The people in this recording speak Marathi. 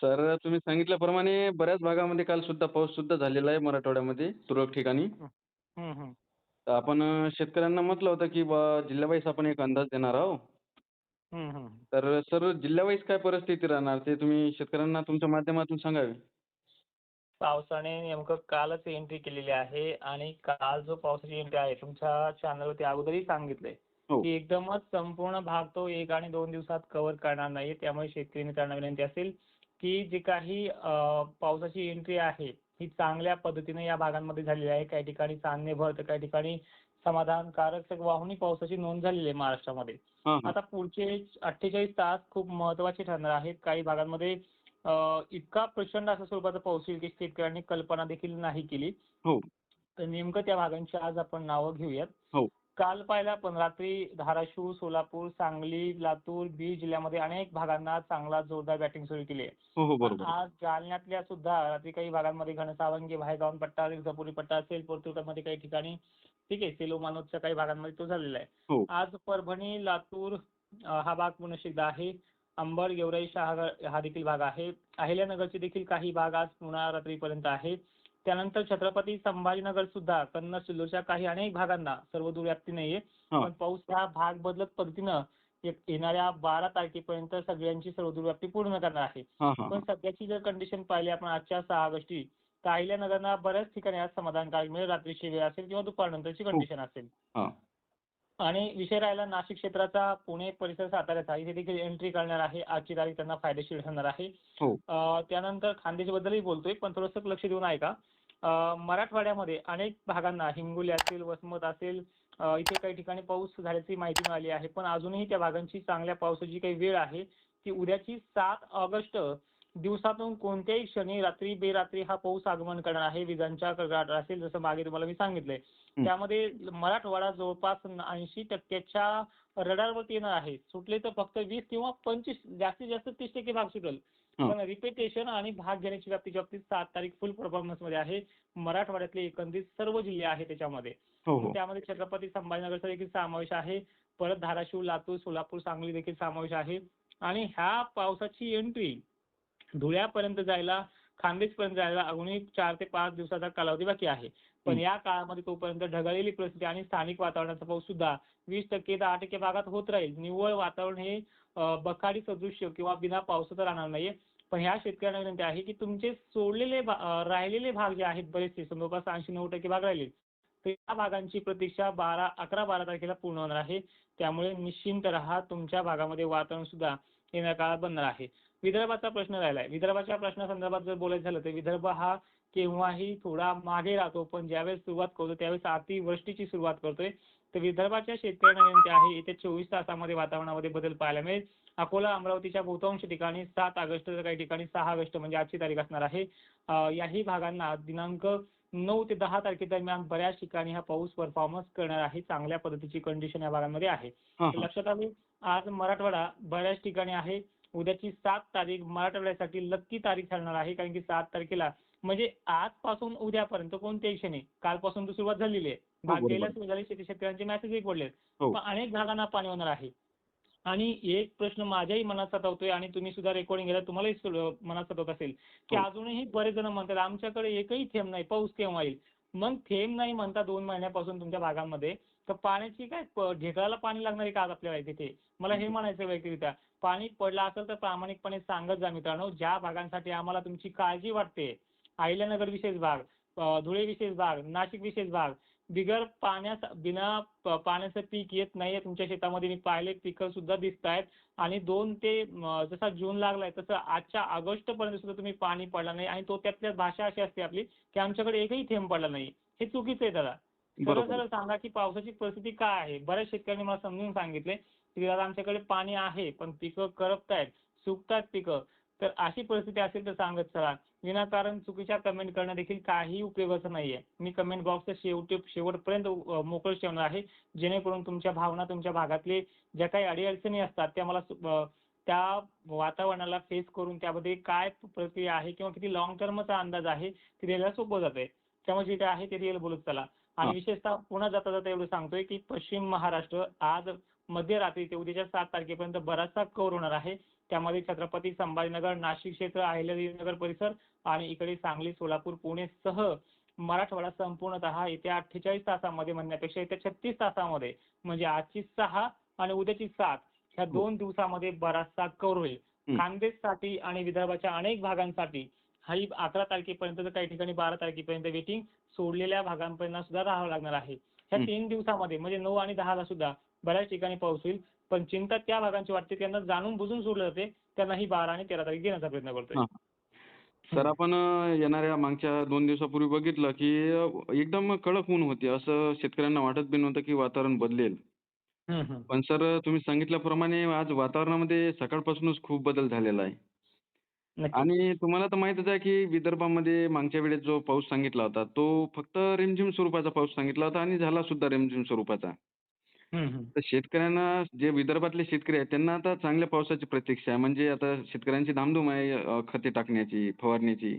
सर तुम्ही सांगितल्याप्रमाणे बऱ्याच भागामध्ये काल सुद्धा पाऊस सुद्धा झालेला आहे मराठवाड्यामध्ये तुरळक ठिकाणी. हं, हं. तर आपण शेतकऱ्यांना म्हटलं होतं की बा आपण एक अंदाज देणार आहोत. हं, हं. तर सर जिल्हा काय परिस्थिती राहणार ते तुम्ही शेतकऱ्यांना तुमच्या माध्यमातून सांगावे. पावसाने नेमकं कालच एंट्री केलेली आहे आणि काल जो पावसाची एंट्री आहे तुमच्या चॅनलवरती अगोदरही सांगितलंय हो. की एकदमच संपूर्ण भाग तो एक आणि दोन दिवसात कव्हर करणार नाही. त्यामुळे शेतकरी मित्रांना विनंती असेल की जी काही पावसाची एंट्री आहे ही चांगल्या पद्धतीने या भागांमध्ये झालेली आहे. काही ठिकाणी चांदणेभर तर काही ठिकाणी समाधानकारक वाहुणी पावसाची नोंद झालेली आहे महाराष्ट्रामध्ये. हां, हां. आता पुढचे 48 तास खूप महत्त्वाचे ठरणार आहेत. काही भागांमध्ये इतका प्रचंड असा स्वरूपाचा पाऊस येईल की शेतकऱ्यांनी कल्पना देखील नाही केली. हो. तर नेमकं त्या भागांची आज आपण नावं घेऊयात. काल पाहिलं आपण रात्री धाराशिव, सोलापूर, सांगली, लातूर, बीड जिल्ह्यामध्ये अनेक भागांना चांगला जोरदार बॅटिंग सुरू केली आहे. हो, हो. बरोबर. आज जालन्यातल्या सुद्धा रात्री काही भागांमध्ये घनसावंगी, भायगाव पट्टा, रिझापुरी पट्टा असेल, पोर्तुगालमध्ये काही ठिकाणी ठीक आहे, सेलो मानोदच्या काही भागांमध्ये तो झालेला आहे. हो. आज परभणी, लातूर अ, हा भाग पुन्हा एकदा आहे. अंबड, गेवराई, शहागड हा देखील भाग आहे. अहिल्यानगरचे देखील काही भाग आज पुन्हा रात्रीपर्यंत आहेत. त्यानंतर छत्रपती संभाजीनगर सुद्धा कन्नड, सिल्लोडच्या काही अनेक भागांना सर्वदूर व्याप्ती नाहीये. हां. पण पाऊस हा भाग बदलत पद्धतीनं येणाऱ्या बारा तारखेपर्यंत सगळ्यांची सर्वदूर व्याप्ती पूर्ण करणार आहे. हां, हां, पण हां. सध्याची जर कंडिशन पाहिली आपण आजच्या सहा ऑगस्टची तर अहिल्यानगरला बऱ्याच ठिकाणी आज समाधानकारक मिळेल रात्रीची वेळ असेल किंवा दुपारनंतरची हो. कंडिशन असेल. आणि विषय राहिला नाशिक क्षेत्राचा पुणे परिसर साताऱ्याचा. इथे देखील एंट्री करणार आहे. आजची तारीख त्यांना फायदेशीर ठरणार आहे. हो. अं, त्यानंतर खानदेशबद्दलही बोलतोय पण थोडंसं लक्ष देऊन ऐका. मराठवाड्यामध्ये अनेक भागांना हिंगोली असेल वसमत असेल इथे काही ठिकाणी पाऊस झाल्याची माहिती मिळाली आहे. पण अजूनही त्या भागांची चांगल्या पावसाची काही वेळ आहे ती उद्याची सात ऑगस्ट दिवसातून कोणत्याही क्षणी रात्री बेरात्री हा पाऊस आगमन करणार आहे. विजांच्या कडकडाट असेल जसं मागे तुम्हाला मी सांगितलंय. त्यामध्ये मराठवाडा जवळपास ऐंशी टक्क्याच्या रडारवरती येणार आहे. सुटले तर फक्त वीस किंवा पंचवीस जास्तीत जास्त तीस टक्के भाग सुटेल. पण रिपिटेशन आणि भाग घेण्याची व्याप्तीच्या बाबतीत सात तारीख फुल परफॉर्मन्समध्ये आहे. मराठवाड्यातले एकंदरीत सर्व जिल्हे आहेत त्याच्यामध्ये. हो, हो. त्यामध्ये छत्रपती संभाजीनगरचा देखील समावेश आहे. परत धाराशिव लातूर सोलापूर सांगली देखील समावेश आहे. आणि ह्या पावसाची एंट्री धुळ्यापर्यंत जायला खानदेशपर्यंत जायला अजूनही चार ते पाच दिवसाचा कालावधी बाकी आहे. पण. या काळामध्ये तोपर्यंत ढगाळलेली परिस्थिती आणि स्थानिक वातावरणाचा पाऊस सुद्धा वीस टक्के दहा टक्के भागात होत राहील. निव्वळ वातावरण हे बखाडी सदृश्य किंवा बिना पावसाचं राहणार नाहीये. पण ह्या शेतकऱ्यांना विनंती आहे की तुमचे सोडलेले राहिलेले भाग जे आहेत बरेचसे जवळपास ऐंशी नऊ टक्के भाग राहिले तर या भागांची प्रतीक्षा बारा अकरा बारा तारखेला पूर्ण होणार आहे. त्यामुळे निश्चिंत राहा तुमच्या भागामध्ये वातावरण सुद्धा येणाऱ्या काळात बनणार आहे. विदर्भाचा प्रश्न राहिलाय. विदर्भाच्या प्रश्नासंदर्भात जर बोलायचं झालं तर विदर्भ हा केव्हाही थोडा मागे राहतो पण ज्यावेळेस सुरुवात करतो त्यावेळेस अतिवृष्टीची सुरुवात करतोय. तर विदर्भाच्या शेतकऱ्यांना विनंती आहे येत्या चोवीस तासामध्ये वातावरणामध्ये बदल पाहायला मिळेल. अकोला अमरावतीच्या बहुतांश ठिकाणी सात ऑगस्ट तर काही ठिकाणी सहा ऑगस्ट म्हणजे आजची तारीख असणार आहे. याही भागांना दिनांक नऊ ते दहा तारखेदरम्यान बऱ्याच ठिकाणी हा पाऊस परफॉर्मन्स करणार आहे. चांगल्या पद्धतीची कंडिशन या भागांमध्ये आहे. लक्षात आले आज मराठवाडा बऱ्याच ठिकाणी आहे. उद्याची सात तारीख मराठवाड्यासाठी लक्की तारीख ठरणार आहे कारण की सात तारखेला म्हणजे आजपासून उद्यापर्यंत कोणत्याही क्षणी कालपासून तर सुरुवात झालेली आहे. भाग बरोबर. घ्यायला सुरू झाली शेती शेतकऱ्यांचे मेसेजही पडलेत. हो. पण अनेक भागांना पाणी होणार आहे. आणि एक प्रश्न माझ्याही मनात सतावतोय आणि तुम्ही सुद्धा रेकॉर्डिंग केलं तुम्हालाही मनात सतवत असेल की हो. अजूनही बरेच जण म्हणतात आमच्याकडे एकही थेंब नाही पाऊस केव्हा येईल? मग थेंब नाही म्हणता दोन महिन्यापासून तुमच्या भागांमध्ये. तर पाण्याची काय ढेकळाला पाणी लागणार आहे का आज आपल्याला तिथे मला हे म्हणायचं वैयक्तिकरित्या. पाणी पडलं असेल तर प्रामाणिकपणे सांगत जा मित्रांनो. ज्या भागांसाठी आम्हाला तुमची काळजी वाटते अहिल्यानगर विशेष भाग धुळे विशेष भाग नाशिक विशेष भाग बिगर पाण्याचा बिना प- पाण्याचं पीक येत नाहीये तुमच्या शेतामध्ये. मी पाहिले पिकं सुद्धा दिसत आहेत. आणि दोन ते जसा जून लागलाय तसं आजच्या ऑगस्ट पर्यंत सुद्धा तुम्ही पाणी पडला नाही. आणि तो त्यातल्या भाषा अशी असते आपली की आमच्याकडे एकही थेंब पडला नाही. हे चुकीचं आहे दादा. सरळ बरोबर. सरळ सांगा की पावसाची परिस्थिती काय आहे? बऱ्याच शेतकऱ्यांनी मला समजून सांगितले की दादा आमच्याकडे पाणी आहे पण पिकं करपतायत सुकतायत पिकं. तर अशी परिस्थिती असेल तर सांगत चला. विनाकारण चुकीच्या कमेंट करणं देखील काही उपयोगाचं नाहीये. मी कमेंट बॉक्सच्या शेवटी शेवटपर्यंत मोकळ मोकळं ठेवणार आहे. जेणेकरून तुमच्या भावना तुमच्या भागातले ज्या काही अडीअडचणी असतात त्या मला त्या वातावरणाला फेस करून त्यामध्ये काय प्रक्रिया आहे किंवा किती लॉंग टर्मचा अंदाज आहे ते द्यायला सोपं जात आहे त्यामुळे जे काय आहे ते रिअल बोलत चला. आणि. विशेषतः पुन्हा जाता जाता एवढं सांगतोय की पश्चिम महाराष्ट्र आज मध्यरात्री ते उद्याच्या सात तारखेपर्यंत बराचसा कव्हर होणार आहे त्यामध्ये छत्रपती संभाजीनगर नाशिक क्षेत्र अहिल्यादेवीनगर परिसर आणि इकडे सांगली सोलापूर पुणे सह मराठवाडा संपूर्णतः येत्या अठ्ठेचाळीस तासामध्ये म्हणण्यापेक्षा येत्या छत्तीस तासामध्ये म्हणजे आजची सहा आणि उद्याची सात ह्या हो. दोन दिवसामध्ये बराचसा कव्हर होईल. खानदेशसाठी आणि विदर्भाच्या अनेक भागांसाठी ही अकरा तारखेपर्यंत तर काही ठिकाणी बारा तारखेपर्यंत वेटिंग सोडलेल्या भागांपर्यंत सुद्धा राहावं लागणार आहे ह्या. तीन दिवसामध्ये म्हणजे नऊ आणि दहाला सुद्धा बऱ्याच ठिकाणी पाऊस होईल पण चिंता त्या भागांची वाटते त्यांना जाणून बुजून सोडलं जाते त्यांना ही बारा आणि तेरा तारीख देण्याचा प्रयत्न करतोय. सर आपण येणाऱ्या मागच्या दोन दिवसापूर्वी बघितलं की एकदम कडक ऊन होते असं शेतकऱ्यांना वाटत बी नव्हतं की वातावरण बदलेल. पण सर तुम्ही सांगितल्याप्रमाणे आज वातावरणामध्ये सकाळपासूनच खूप बदल झालेला आहे आणि तुम्हाला तर माहीतच आहे की विदर्भामध्ये मागच्या वेळेस जो पाऊस सांगितला होता तो फक्त रिमझिम स्वरूपाचा पाऊस सांगितला होता आणि झाला सुद्धा रिमझिम स्वरूपाचा. तर शेतकऱ्यांना जे विदर्भातले शेतकरी आहेत त्यांना आता चांगल्या पावसाची प्रतीक्षा आहे. म्हणजे आता शेतकऱ्यांची धामधूम आहे खते टाकण्याची फवारण्याची